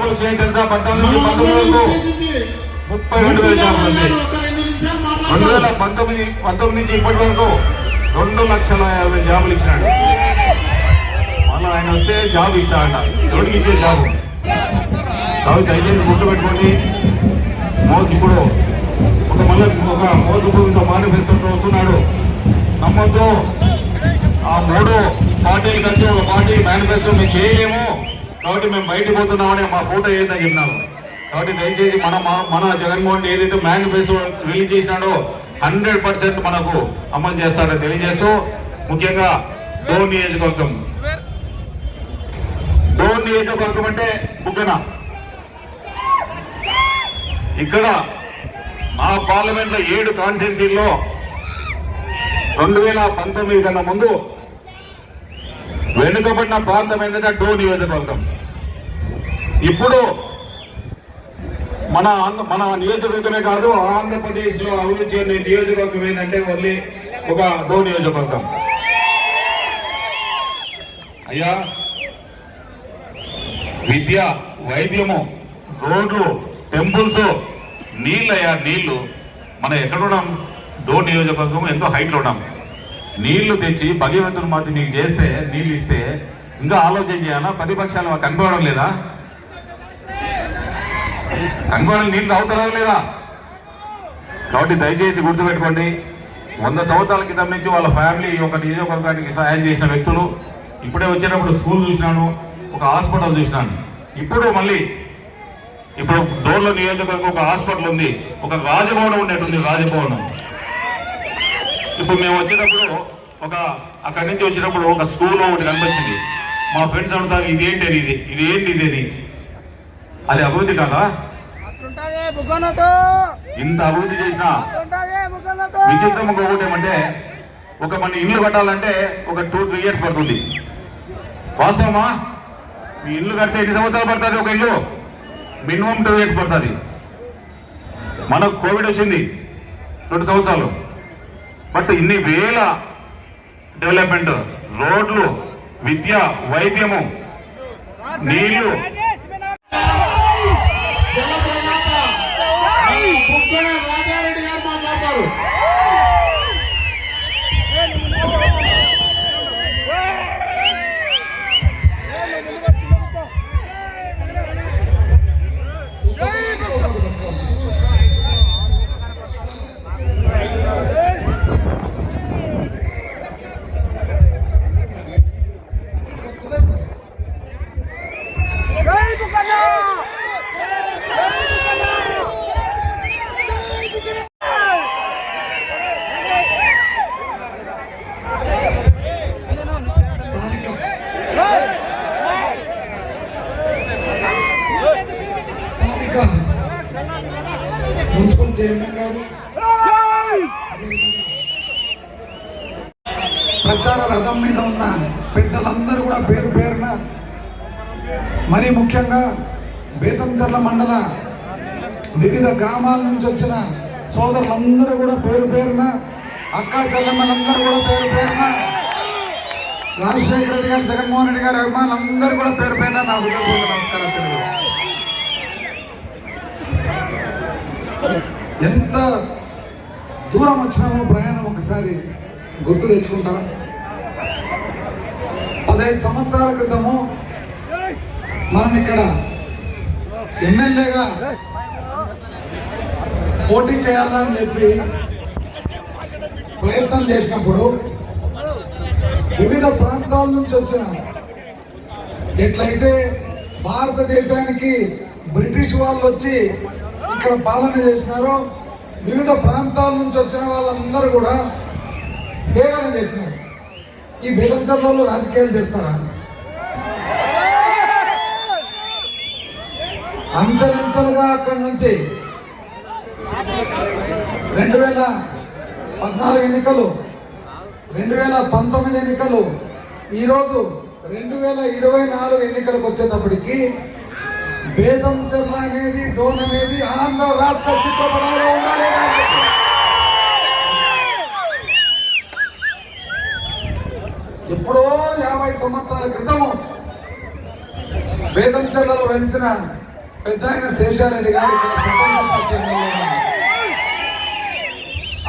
జాబులు వచ్చాయి తెలుసా? పద్నాలుగు పంతొమ్మిది ముప్పై రెండు వేల జాబులు వచ్చాయి రెండు వేల పంతొమ్మిది పంతొమ్మిది నుంచి ఇప్పటి వరకు రెండు లక్షల యాభై జాబులు ఇచ్చినాడు. మళ్ళీ ఆయన వస్తే జాబ్ ఇస్తా అంట. ఎవరికి ఇచ్చే జాబు? కాబట్టి దయచేసి గుర్తు పెట్టుకోండి. మోసు ఇప్పుడు ఒక మళ్ళీ ఒక మోసపూరిత మేనిఫెస్టోతో వస్తున్నాడు. నమ్మొద్దు. ఆ మూడు పార్టీలు కలిసి ఒక పార్టీ మేనిఫెస్టో మేము చేయలేము. కాబట్టి మేము బయట పోతున్నామని మా ఫోటో ఏదో చెప్పినాము కాబట్టి దయచేసి మన మన జగన్మోహన్ రెడ్డి ఏదైతే మేనిఫెస్టో రిలీజ్ చేసినాడో హండ్రెడ్ పర్సెంట్ మనకు అమలు చేస్తారని తెలియజేస్తూ ముఖ్యంగా డోర్ నియోజకవర్గం. డోర్ నియోజకవర్గం అంటే బుగ్గన ఇక్కడ మా పార్లమెంట్లో ఏడు కాన్స్టిట్యూన్సీల్లో రెండు వేల పంతొమ్మిది కన్నా ముందు వెనుకబడిన ప్రాంతం ఏంటంటే డో నియోజకవర్గం. ఇప్పుడు మన ఆంధ్ర- మన నియోజకవర్గమే కాదు ఆంధ్రప్రదేశ్లో అభివృద్ధి చెందిన నియోజకవర్గం ఏంటంటే ఓన్లీ ఒక డో నియోజకవర్గం. అయ్యా విద్య వైద్యము రోడ్లు టెంపుల్స్ నీళ్ళు. అయ్యా నీళ్ళు మనం ఎక్కడ ఉన్నాం? డో నియోజకవర్గం ఎంతో హైట్లో ఉన్నాం. నీళ్ళు తెచ్చి భగవంతుని మాది మీకు చేస్తే నీళ్ళు ఇస్తే ఇంకా ఆలోచన చేయాలా? ప్రతిపక్షాలు కనుకోవడం లేదా? కనుకోవడం నీళ్ళు తాగుతారా లేదా? కాబట్టి దయచేసి గుర్తుపెట్టుకోండి వంద సంవత్సరాల క్రితం నుంచి వాళ్ళ ఫ్యామిలీ ఒక నియోజకవర్గానికి సహాయం చేసిన వ్యక్తులు. ఇప్పుడే వచ్చేటప్పుడు స్కూల్ చూసినాను ఒక హాస్పిటల్ చూసినాను. ఇప్పుడు మళ్ళీ ఇప్పుడు డోర్లో నియోజకవర్గం ఒక హాస్పిటల్ ఉంది ఒక రాజభవనం ఉండేటుంది రాజభవనం. ఇప్పుడు మేము వచ్చేటప్పుడు ఒక అక్కడి నుంచి వచ్చేటప్పుడు ఒక స్కూల్ ఒకటి కనిపించింది. మా ఫ్రెండ్స్ అడుగుతారు ఇదేంటి అని ఇది? ఇది ఏంటి ఇది? అని అది అభివృద్ధి కాదా? ఇంత అభివృద్ధి చేసినా విచిత్రం ఇంకొకటి ఏమంటే ఒక మన ఇల్లు కట్టాలంటే ఒక టూ త్రీ ఇయర్స్ పడుతుంది. వాస్తవమా? మీ ఇల్లు కడితే ఎన్ని సంవత్సరాలు పడుతుంది ఒక ఇల్లు? మినిమం టూ ఇయర్స్ పడుతుంది. మనకు కోవిడ్ వచ్చింది. రెండు సంవత్సరాలు. బట్ ఇన్ని వేల డెవలప్మెంట్ రోడ్లు విద్య వైద్యము నీళ్ళు. గ్రామాల నుంచి వచ్చిన సోదరులందరూ కూడా పేరు పేరున అక్కా చెల్లెమ్మలందరూ కూడా పేరు పేరున రాజశేఖర రెడ్డి గారు జగన్మోహన్ రెడ్డి గారి అభిమానులందరూ కూడా పేరు పేరున నా హృదయపూర్వక నమస్కారం తెలుగు ఎంత దూరం వచ్చినామో ప్రయాణం ఒకసారి గుర్తు తెచ్చుకుంటారా? పదహైదు సంవత్సరాల క్రితము మనం ఇక్కడ ఎమ్మెల్యేగా పోటీ చేయాలని చెప్పి ప్రయత్నం చేసినప్పుడు వివిధ ప్రాంతాల నుంచి వచ్చిన ఎట్లయితే భారతదేశానికి బ్రిటిష్ వాళ్ళు వచ్చి ఇక్కడ పాలన చేసినారో వివిధ ప్రాంతాల నుంచి వచ్చిన వాళ్ళందరూ కూడా భేదన చేసినారు. ఈ బేదంచర్లలో రాజకీయాలు చేస్తారా? అంచెలంచెలుగా అక్కడి నుంచి రెండు వేల పద్నాలుగు ఎన్నికలు రెండు వేల పంతొమ్మిది ఎన్నికలు ఈరోజు రెండు వేల ఇరవై నాలుగు ఎన్నికలకు వచ్చేటప్పటికి బేదం చెర్ల అనేది డోన్ అనేది ఆంధ్ర రాష్ట్ర చిత్రపటంలో ఉండాలి ఎప్పుడో యాభై సంవత్సరాల క్రితము వేదం చెల్లలో వెలిసిన పెద్ద ఆయన శేషారెడ్డి గారు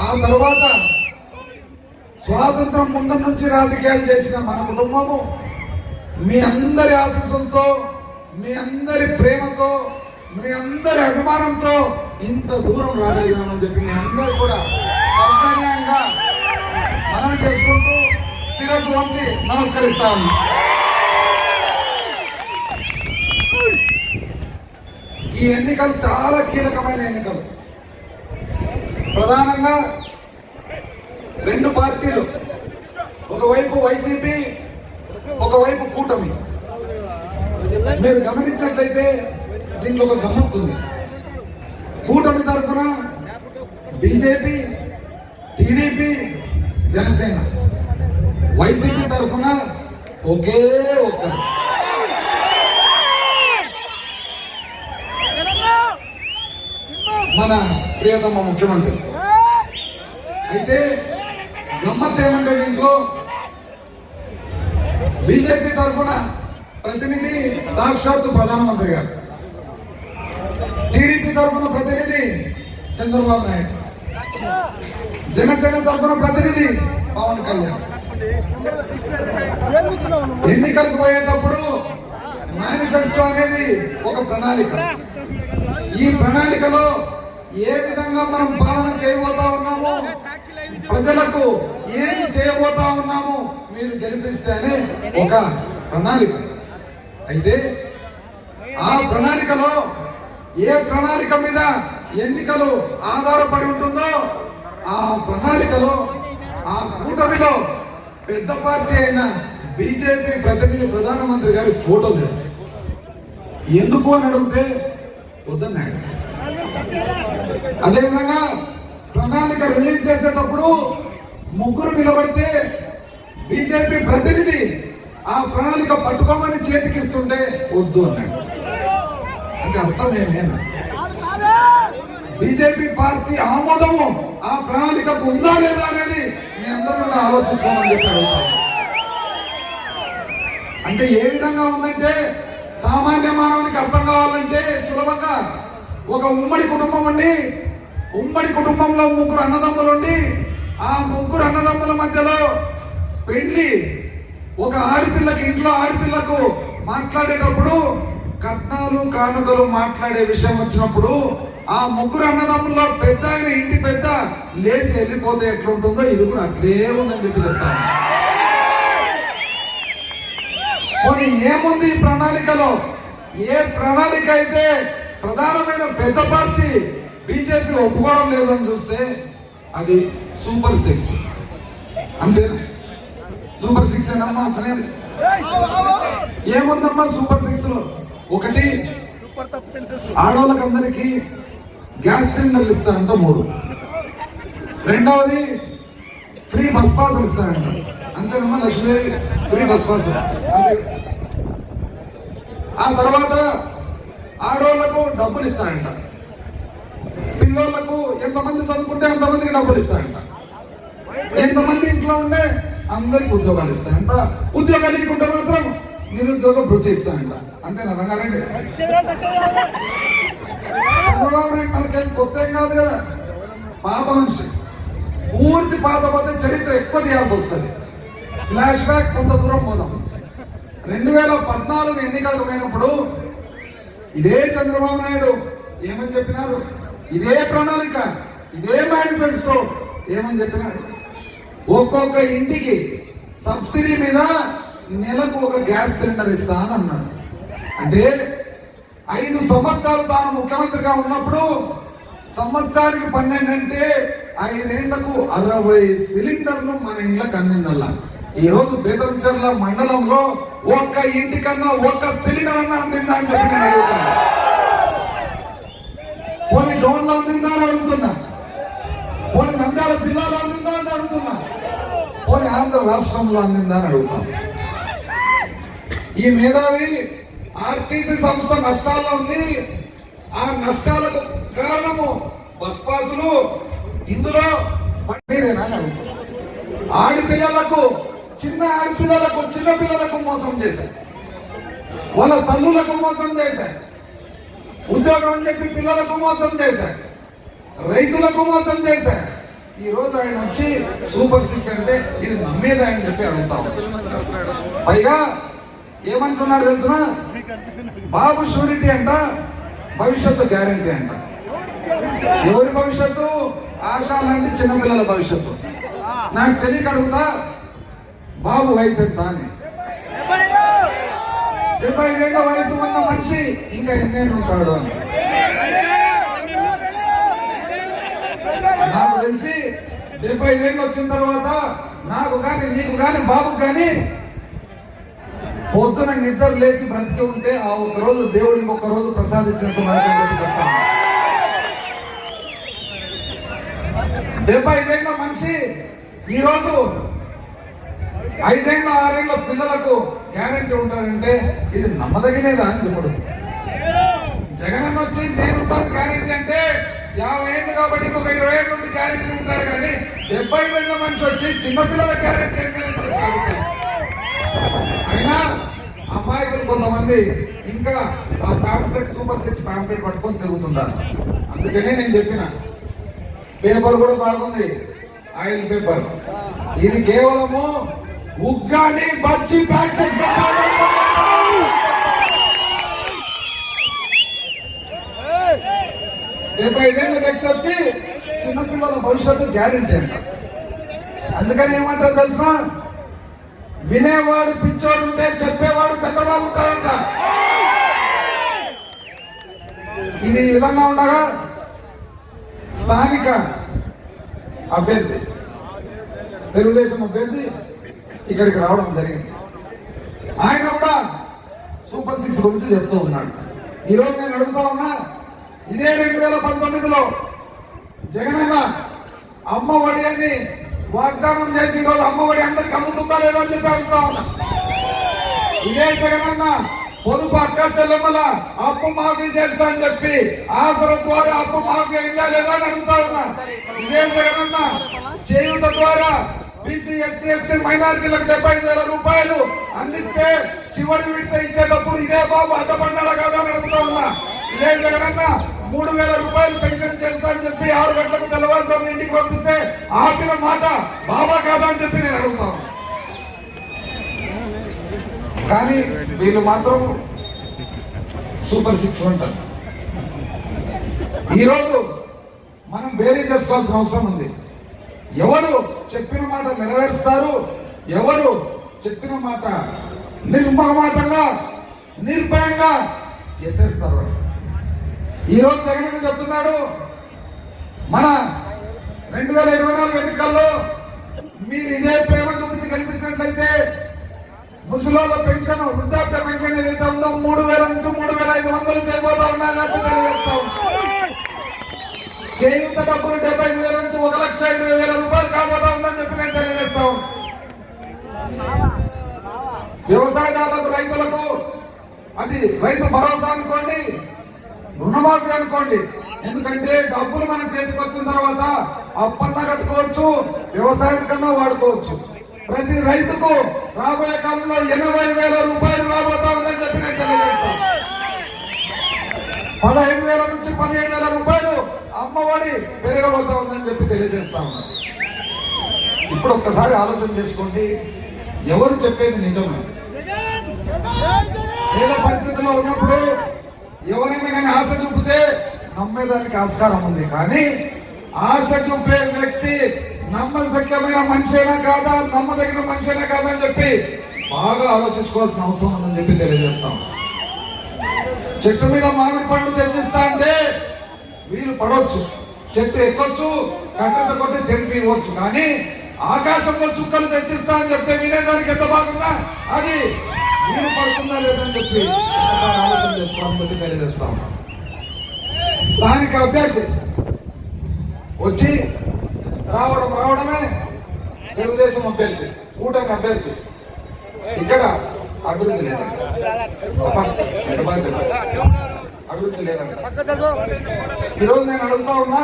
ఆ తర్వాత స్వాతంత్రం ముందు నుంచి రాజకీయాలు చేసిన మన కుటుంబము మీ అందరి ఆశీస్సులతో మీ అందరి ప్రేమతో మీ అందరి అభిమానంతో ఇంత దూరం రాగలిగినామని చెప్పి మీ అందరూ కూడా సౌకర్యంగా మనం చేసుకుంటూ శిరస్సు వంచి నమస్కరిస్తాము ఈ ఎన్నికలు చాలా కీలకమైన ఎన్నికలు. ప్రధానంగా రెండు పార్టీలు ఒకవైపు వైసీపీ ఒకవైపు కూటమి. మీరు గమనించినట్లయితే దీంట్లో ఒక గమ్మత్తు ఉంది. కూటమి తరఫున బీజేపీ టీడీపీ జనసేన. వైసీపీ తరఫున ఒకే ఒక్కరు మన ప్రియతమ ముఖ్యమంత్రి. అయితే గమ్మత్ ఏమంటే దీంట్లో బీజేపీ తరఫున ప్రతినిధి సాక్షాత్తు ప్రధానమంత్రి గారు. టీడీపీ తరఫున ప్రతినిధి చంద్రబాబు నాయుడు. జనసేన తరఫున ప్రతినిధి పవన్ కళ్యాణ్. ఎన్నికలకు పోయేటప్పుడు మేనిఫెస్టో అనేది ఒక ప్రణాళిక. ఈ ప్రణాళికలో ఏ విధంగా మనం పాలన చేయబోతా ఉన్నాము ప్రజలకు ఏమి చేయబోతా ఉన్నాము మీరు గెలిపిస్తేనే ఒక ప్రణాళిక. అయితే ఆ ప్రణాళికలో ఏ ప్రణాళిక మీద ఎన్నికలు ఆధారపడి ఉంటుందో ఆ ప్రణాళికలో ఆ కూటమిలో పెద్ద పార్టీ అయిన బీజేపీ ప్రతినిధి ప్రధానమంత్రి గారి ఫోటో లేదు ఎందుకు అని అడిగితే వద్దన్నాడు. అదేవిధంగా ప్రణాళిక రిలీజ్ చేసేటప్పుడు ముగ్గురు నిలబడితే బీజేపీ ప్రతినిధి ఆ ప్రణాళిక పట్టుకోమని చేతికిస్తుంటే వద్దు అన్నాడు. అంటే అర్థం ఏమేనా బీజేపీ పార్టీ ఆమోదము ఆ ప్రణాళికకు ఉందా లేదా అనేది మీ అందరూ ఆలోచిస్తామని చెప్పాడు అంటే ఏ విధంగా ఉందంటే సామాన్య మానవునికి అర్థం కావాలంటే సులభంగా ఒక ఉమ్మడి కుటుంబం ఉండి ఉమ్మడి కుటుంబంలో ముగ్గురు అన్నదమ్ములు ఉండి ఆ ముగ్గురు అన్నదమ్ముల మధ్యలో పెళ్ళి ఒక ఆడపిల్లకి ఇంట్లో ఆడపిల్లకు మాట్లాడేటప్పుడు కట్నాలు కానుకలు మాట్లాడే విషయం వచ్చినప్పుడు ఆ ముగ్గురు అన్నదమ్ముల్లో పెద్ద ఆయన ఇంటి పెద్ద లేచి వెళ్ళిపోతే ఎట్లుంటుందో ఇది కూడా అట్లే ఉందని చెప్పి చెప్తాను. పోనీ ఏముంది ఈ ప్రణాళికలో? ఏ ప్రణాళిక అయితే ప్రధానమైన పెద్ద పార్టీ బీజేపీ ఒప్పుకోవడం లేదని చూస్తే అది సూపర్ సిక్స్. అంతేనా? సూపర్ సిక్స్ ఏనమ్మా చనేది ఏముందమ్మా సూపర్ సిక్స్లో? ఒకటి ఆడవాళ్ళకందరికీ గ్యాస్ సిలిండర్లు ఇస్తారంట మూడు. రెండవది ఫ్రీ బస్ పాసులు ఇస్తారంట. అంతేనమ్మా లక్ష్మీదేవి? ఫ్రీ బస్ పాసులు. అంతే. ఆ తర్వాత ఆడవాళ్ళకు డబ్బులు ఇస్తాయంట పిల్లోళ్ళకు ఎంతమంది చదువుకుంటే అంతమందికి డబ్బులు ఇస్తాయంట ఎంతమంది ఇంట్లో ఉంటే అందరికి ఉద్యోగాలు ఇస్తాయంట ఉద్యోగాలు ఇవ్వకుంటే మాత్రం నిరుద్యోగం వృద్ధి ఇస్తాయంట అంతేనా రంగారెడ్డి? చంద్రబాబు నాయుడు మనకేం కొత్త ఏం కాదు కదా. పాత మనిషి. పూర్తి పాత పోతే చరిత్ర ఎక్కువ తీయాల్సి వస్తుంది. ఫ్లాష్ బ్యాక్ కొంత దూరం పోదాం. రెండు వేల పద్నాలుగు ఎన్నికలకు పోయినప్పుడు ఇదే చంద్రబాబు నాయుడు. ఏమని చెప్పినారు? ఇదే ప్రణాళిక. ఇదే మేనిఫెస్టో ఏమని చెప్పినాడు ఒక్కొక్క ఇంటికి సబ్సిడీ మీద నెలకు ఒక గ్యాస్ సిలిండర్ ఇస్తా అని అన్నాడు. అంటే ఐదు సంవత్సరాలు తాను ముఖ్యమంత్రిగా ఉన్నప్పుడు సంవత్సరానికి పన్నెండు అంటే ఐదేళ్ళకు అరవై సిలిండర్లు మన ఇంట్లోకి అందిందల్లా ఈ రోజు బేతంచెర్ల మండలంలో ఒక్క ఇంటికన్నా ఒక్క సిలిండర్ అన్న అందిందా అని చెప్పి నేను అడుగుతాను పోనీ డోన్లు అందిందా అని అడుగుతున్నా. పోనీ నంద్యాల జిల్లాలో అందిందా అని అడుగుతున్నా. పోనీ ఆంధ్ర రాష్ట్రంలో అందిందా అని అడుగుతాను ఈ మేధావి ఆర్టీసీ సంస్థ నష్టాల్లో ఉంది. ఆ నష్టాలకు కారణము బస్ పాసులు. ఇందులో పట్టేదేనా అని చిన్న ఆడపిల్లలకు చిన్న పిల్లలకు మోసం చేశారు. వాళ్ళ తల్లులకు మోసం చేశారు. ఉద్యోగం అని చెప్పి పిల్లలకు మోసం చేశారు. రైతులకు మోసం చేశారు. ఈ రోజు ఆయన వచ్చి సూపర్ సిక్స్ అంటే ఇది నమ్మేదా అని చెప్పి అడుగుతాం పైగా ఏమంటున్నాడు తెలుసిన? బాబు షూరిటీ అంట భవిష్యత్తు గ్యారంటీ అంట. ఎవరి భవిష్యత్తు? ఆశ లాంటి చిన్నపిల్లల భవిష్యత్తు. నాకు తెలియక అడుగుతా బాబు వయసు ఎంత అని? డెబ్బై ఐదేళ్ళ వయసు ఉన్న మనిషి ఇంకా ఎన్నేళ్ళు ఉంటాడు అని. నాకు తెలిసి డెబ్బై ఐదేళ్ళు వచ్చిన తర్వాత నాకు కానీ నీకు కానీ బాబుకు కానీ పొద్దున నిద్ర లేచి బ్రతికి ఉంటే ఆ ఒక్క రోజు దేవుడికి ఒక రోజు ప్రసాదించినట్టు మనకి చెప్తాను. డెబ్బై ఐదేళ్ళ మనిషి ఈరోజు ఐదేళ్ళ ఆరేళ్ళ పిల్లలకు గ్యారంటీ ఉంటాడంటే ఇది నమ్మదగినేదా అని చెప్పడు. జగన్ వచ్చి నేను గ్యారంటీ అంటే యాభై ఏళ్ళు కాబట్టి ఇంకొక ఇరవై ఏళ్ళ నుండి గ్యారంటీ ఉంటాడు కానీ డెబ్బై ఏళ్ళ మనిషి వచ్చి చిన్నపిల్లల గ్యారంటీ అయినా అమాయకులు కొంతమంది ఇంకా ఆ ప్యాంప్లెట్ సూపర్ సిక్స్ ప్యాంప్లెట్ పట్టుకొని తిరుగుతుంటారు. అందుకనే నేను చెప్పిన పేపర్ కూడా బాగుంది ఆయిల్ పేపర్. ఇది కేవలము ఉగ్గాని బచ్చి ప్యాక్ చేసి డెబ్బై ఐదేళ్ళ వ్యక్తి వచ్చి చిన్నపిల్లల భవిష్యత్తు గ్యారంటీ అంట. అందుకని ఏమంటారు తెలుసిన వినేవాడు పిచ్చోడు ఉంటే చెప్పేవాడు చక్కగా ఉంటాడంట. ఇది ఈ విధంగా ఉండగా స్థానిక అభ్యర్థి తెలుగుదేశం అభ్యర్థి ఇక్కడికి రావడం జరిగింది. ఆయన కూడా సూపర్ సిక్స్ గురించి చెప్తూ ఉన్నాడు. ఈరోజు నేను అడుగుతా ఉన్నా ఇదే రెండు వేల పంతొమ్మిదిలో జగనన్న అమ్మ ఒడి అని వాగ్దానం చేసి ఈరోజు అమ్మఒడి అందరికి అమ్ముతుందా లేదో అని చెప్పి అడుగుతా ఉన్నా. ఇదే జగనన్న పొదుపు అక్క చెల్లెమ్మల అప్పు మాఫీ చేస్తా అని చెప్పి ఆసర ద్వారా అప్పు మాఫీ అయిందా లేదా అని అడుగుతా ఉన్నా. ఇదే జగనన్న చేయుత ద్వారా బీసీ ఎస్సీ ఎస్టీ మైనారిటీలకు డెబ్బై ఐదు వేల రూపాయలు అందిస్తే చివరి విడత ఇచ్చేటప్పుడు ఇదే బాబు అడ్డపడ్డాడా కదా అని అడుగుతా ఉన్నా. ఇదే జగనన్న మూడు వేల రూపాయలు పెన్షన్ చేస్తా అని చెప్పి ఆరు గంటలకు తెల్లవారుజాము ఇంటికి పంపిస్తే ఆపిన మాట బాబా కాదా అని చెప్పి నేను అడుగుతాను కానీ వీళ్ళు మాత్రం సూపర్ సిక్స్ ఉంటారు. ఈరోజు మనం బేరీ చేసుకోవాల్సిన అవసరం ఉంది. ఎవరు చెప్పిన మాట నెరవేరుస్తారు? ఎవరు చెప్పిన మాట నిర్మమాటంగా నిర్భయంగా ఎత్తేస్తారు? ఈరోజు జగన్ చెప్తున్నాడు మన రెండు వేల ఇరవై నాలుగు ఎన్నికల్లో మీరు ఇదే ప్రేమ చూపించి కల్పించినట్లయితే ముసలోళ్ళ పెన్షన్ వృద్ధాప్య పెన్షన్ ఏదైతే ఉందో మూడు వేల నుంచి మూడు వేల ఐదు వందలు చేయబోతా ఉన్నాయని తెలియజేస్తాం. చేయుత డబ్బులు డెబ్బై ఐదు వేల నుంచి ఒక లక్ష ఇరవై వ్యవసాయదారులకు రైతులకు అది రైతు భరోసా అనుకోండి రుణమాఫీ అనుకోండి. ఎందుకంటే డబ్బులు మన చేతికి వచ్చిన తర్వాత అప్పంతా కట్టుకోవచ్చు వ్యవసాయం కన్నా వాడుకోవచ్చు. ప్రతి రైతుకు రాబోయే కాలంలో ఎనభై వేల రూపాయలు రాబోతా ఉందని చెప్పి నేను తెలియజేస్తాను. పదహైదు వేల నుంచి పదిహేడు వేల రూపాయలు అమ్మఒడి పెరగబోతా ఉందని చెప్పి తెలియజేస్తా ఉన్నాను ఇప్పుడు ఒక్కసారి ఆలోచన చేసుకోండి. ఎవరు చెప్పేది నిజమని? ఏదో పరిస్థితిలో ఉన్నప్పుడు ఎవరైనా కానీ ఆశ చూపితే నమ్మేదానికి ఆస్కారం ఉంది. కానీ ఆశ చూపే వ్యక్తి నమ్మశక్యమైన మనిషేనా కాదా నమ్మదగిన మనిషేనా కాదా అని చెప్పి బాగా ఆలోచించుకోవాల్సిన అవసరం ఉందని చెప్పి తెలియజేస్తాం. చెట్టు మీద మామిడి పండు తెచ్చిస్తా అంటే వీలు పడవచ్చు. చెట్టు ఎక్కొచ్చు కట్టెతో కొట్టి తెంపి ఇవ్వచ్చు. కానీ ఆకాశంలో చుక్కలు తెచ్చిస్తా అని చెప్తే వినేదానికి ఎంత బాగుందా? అది నీరు పడుతుందా లేదని చెప్పి ఆలోచన చేసుకోవాలని బట్టి తెలియజేస్తాం స్థానిక అభ్యర్థి వచ్చి రావడం రావడమే తెలుగుదేశం అభ్యర్థి కూటమి అభ్యర్థి. ఇక్కడ అభివృద్ధి లేదంట. అభివృద్ధి లేదంట. ఈరోజు నేను అడుగుతా ఉన్నా